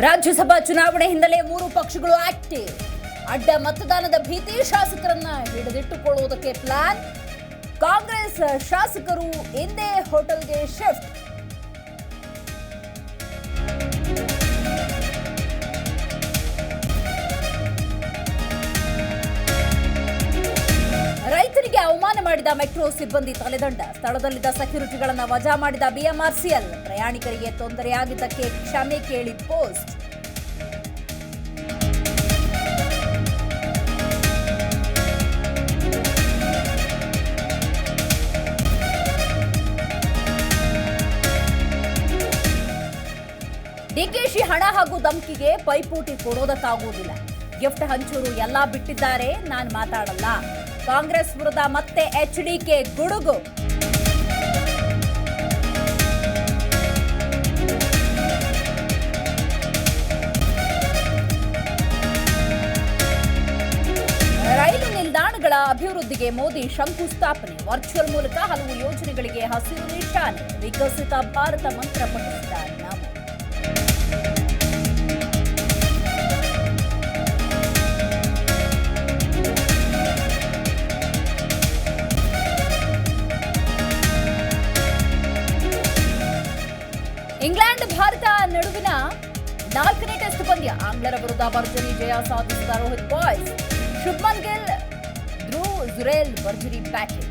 ರಾಜ್ಯಸಭಾ ಚುನಾವಣೆ ಹಿನ್ನೆಲೆ ಮೂರು ಪಕ್ಷಗಳು ಆಕ್ಟಿವ್. ಅಡ್ಡ ಮತದಾನದ ಭೀತಿ ಶಾಸಕರನ್ನ ಹಿಡಿದಿಟ್ಟುಕೊಳ್ಳುವುದಕ್ಕೆ ಪ್ಲಾನ್. ಕಾಂಗ್ರೆಸ್ ಶಾಸಕರು ಇಂದೇ ಹೋಟೆಲ್ಗೆ ಶಿಫ್ಟ್. ಮಾಡಿದ ಮೆಟ್ರೋ ಸಿಬ್ಬಂದಿ ತಲೆದಂಡ. ಸ್ಥಳದಲ್ಲಿದ್ದ ಸೆಕ್ಯೂರಿಟಿಗಳನ್ನು ವಜಾ ಮಾಡಿದ ಬಿಎಂಆರ್ಸಿಎಲ್. ಪ್ರಯಾಣಿಕರಿಗೆ ತೊಂದರೆಯಾಗಿದ್ದಕ್ಕೆ ಕ್ಷಮೆ ಕೇಳಿ ಪೋಸ್ಟ್. ಡಿಕೆಶಿ ಹಣ ಹಾಗೂ ಧಮಕಿಗೆ ಪೈಪೋಟಿ ಕೊಡೋದಕ್ಕಾಗುವುದಿಲ್ಲ. ಗಿಫ್ಟ್ ಹಂಚೂರು ಎಲ್ಲಾ ಬಿಟ್ಟಿದ್ದಾರೆ. ನಾನು ಮಾತಾಡಲ್ಲ. ಕಾಂಗ್ರೆಸ್ ವಿರುದ್ಧ ಮತ್ತೆ ಎಚ್ಡಿಕೆ ಗುಡುಗು. ರೈಲು ನಿಲ್ದಾಣಗಳ ಅಭಿವೃದ್ಧಿಗೆ ಮೋದಿ ಶಂಕುಸ್ಥಾಪನೆ. ವರ್ಚುವಲ್ ಮೂಲಕ ಹಲವು ಯೋಜನೆಗಳಿಗೆ ಹಸಿರು ನಿಶಾನೆ. ವಿಕಸಿತ ಭಾರತ ಮಂತ್ರ ಪಠಿಸಿದ್ದಾರೆ ಇಂಗ್ಲೆಂಡ್, ಭಾರತ ನಡುವಿನ ನಾಲ್ಕನೇ ಟೆಸ್ಟ್ ಪಂದ್ಯ. ಆಂಗ್ಲರ ವಿರುದ್ಧ ಭರ್ಜರಿ ಜಯ ಸಾಧಿಸಿದ ರೋಹಿತ್ ಬಾಯ್ಸ್. ಶುಭ್ಮನ್ ಗಿಲ್, ಧ್ರುವ್ ಜುರೇಲ್ ಭರ್ಜರಿ ಬ್ಯಾಟಿಂಗ್